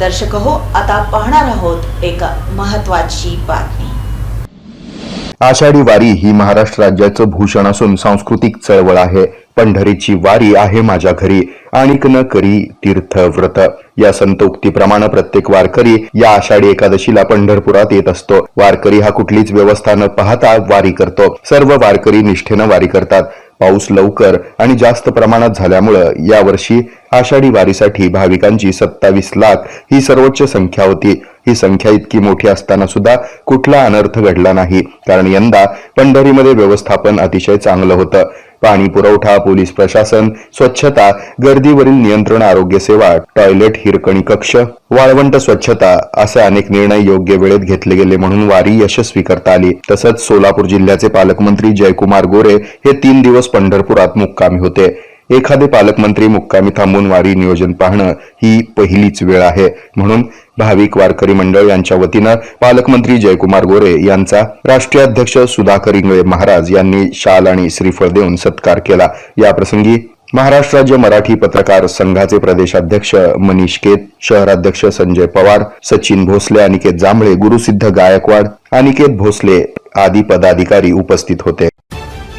दर्शक हो आता पाहणार आहोत एक महत्वाची बातमी. आषाढी वारी ही महाराष्ट्र राज्याचं भूषण असून सांस्कृतिक चळवळ आहे. पंढरीची वारी आहे माझ्या घरी. आणिक न करी तीर्थ व्रत या संत उक्तीप्रमाणे प्रत्येक वारकरी या आषाढी एकादशीला पंढरपुरात येत असतो. वारकरी हा कुठलीच व्यवस्था न पाहता वारी करतो. सर्व वारकरी निष्ठेनं वारी करतात. पाऊस लवकर आणि जास्त प्रमाणात झाल्यामुळं यावर्षी आषाढी वारीसाठी भाविकांची सत्तावीस लाख ही सर्वोच्च संख्या होती. ही संख्या इतकी मोठी असताना सुद्धा कुठला अनर्थ घडला नाही. कारण यंदा पंढरीमध्ये व्यवस्थापन अतिशय चांगलं होतं. पाणी पुरवठा पोलीस प्रशासन स्वच्छता गर्दीवरील नियंत्रण आरोग्य सेवा टॉयलेट हिरकणी कक्ष वाळवंट स्वच्छता असे अनेक निर्णय योग्य वेळेत घेतले गेले म्हणून वारी यशस्वी करता आली. तसंच सोलापूर जिल्ह्याचे पालकमंत्री जयकुमार गोरे हे तीन दिवस पंढरपुरात मुक्कामी होते. एखादे पालकमंत्री मुक्कामी थांबून वारी नियोजन पाहणं ही पहिलीच वेळ आहे. म्हणून भाविक वारकरी मंडळ यांच्या वतीनं पालकमंत्री जयकुमार गोरे यांचा राष्ट्रीय अध्यक्ष सुधाकर इंगळे महाराज यांनी शाल आणि श्रीफळ देऊन सत्कार केला. याप्रसंगी महाराष्ट्र राज्य मराठी पत्रकार संघाचे प्रदेशाध्यक्ष मनीष केत शहराध्यक्ष संजय पवार सचिन भोसले अनिकेत जांभळे गुरुसिद्ध गायकवाड अनिकेत भोसले आदी पदाधिकारी उपस्थित होते.